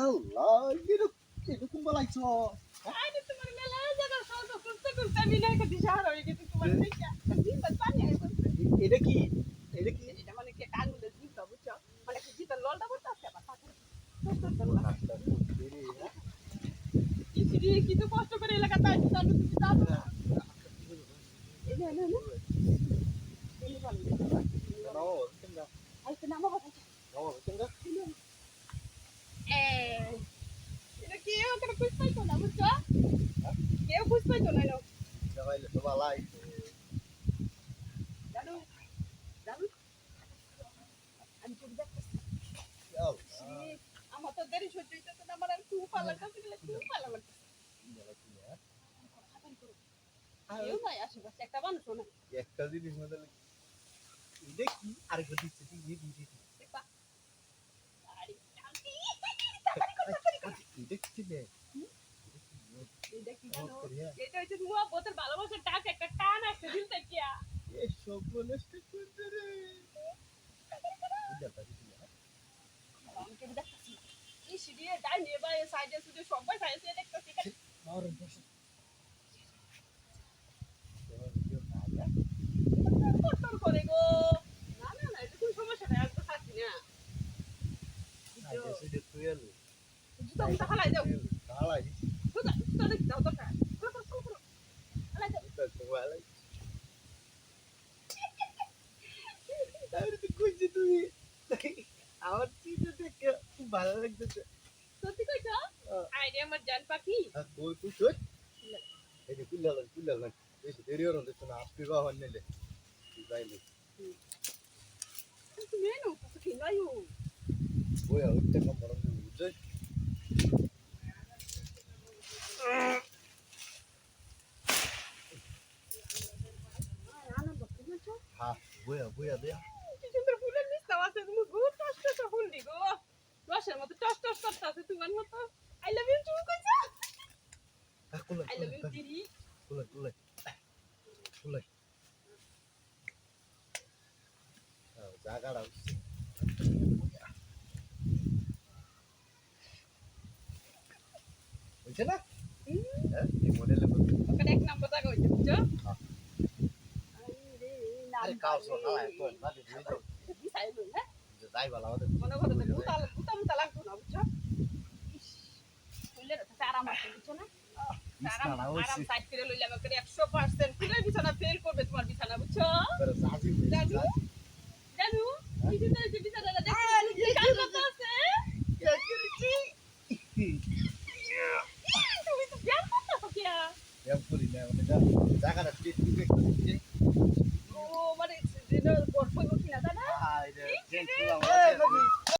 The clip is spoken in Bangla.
আল্লাহ এরকম বলাইছো আরে তোমার মেলা জায়গা সহজ করতে করতে আমি না কদি শহর হয়ে গেছি তোমার দেখা জিতা পানি এটা কি এটা কি এটা মানে কি আঙ্গুলে জিতা বুঝছ মানে কি জিতা ললটা বলতে আছে আবার কি সিরি তো কষ্ট করে এলাকা তাই জানো তুমি জানো না এই না না না এই ভালো নাও কেমন আই তো নামা কথা নাও কেমন Eh, এটা কেন খুঁজ পাইতো না বুঝছ? কেউ খুঁজ পাইতো না দেখাইলে তো বালাই জানো জানো। আমি চোখ দেখতেছি আমার তো দেরি সহ্য হইতেছে না আমার আর খুব ভালো লাগতেছে খুব ভালো লাগতেছে। কেউ নাই আশেপাশে একটা মানুষও নাই। একটা জিনিস এটা কি? দিচ্ছে এটা কি রে? এটা করিয়া এটা হচ্ছে মুয়া বোতের ভালোবাসার ডাক একটা টান একটা দিল তাকিয়া এ সব নষ্ট করতে রে। আমি কেউ দেখতেছি এই সিঁড়িয়ে ডাই নিয়ে বা সাইডে সুইডে সবাই সাইডে দেখতেছি আর বসে। তোমার কেউ না যা কট্টর করে গো। না না না এটা কোনো সমস্যা নাই তো থাকি না। তুই এলো হালাই দাও। হালাই দাও ভালো লাগতেছে সত্যি কইছো আইডিয়া আমার জান পাখি আর তুই তুই তুই এই যে কুল্লাল কুল্লাল এই যে দেরি হরন দেখছ না আপনি বা হন নিলে তুই যাইলে তুমি এনো তো কি নয়ু ওই ওইটা কম বরং তুই বুঝছিস আনন্দ বুঝছো হ্যাঁ বইয়া বইয়া দে মতো আই লাভ ইউ তুমি কইছো কুলাই আই লাভ ইউ দিদি কুলাই কুলাই কুলাই জায়গাটা হচ্ছে হয়েছে না হ্যাঁ এই মডেলে ওখানে এক নাম্বার জায়গা হইছে বুঝছো হ্যাঁ। আরে আরে কাউ সো হালাই তো না দিদি বিসাই লই হ্যাঁ যাই ভালো আমাদের মনে করো যে গুতা গুতা মুতা লাগতো না বুঝছো তো আরাম আছে বুঝছ না? আরাম বিছানা হইছে। আরাম সাইড করে লইলে আমাকে 100% কিলে বিছানা ফেল করবে তোমার বিছানা বুঝছ? pero সাজি জানু? জানু? কি দিতে যে বিছানাটা দেখতে কাজ করতে আছে? তুমি তো ব্যায়াম করতেছো কি এম করি না জায়গাটা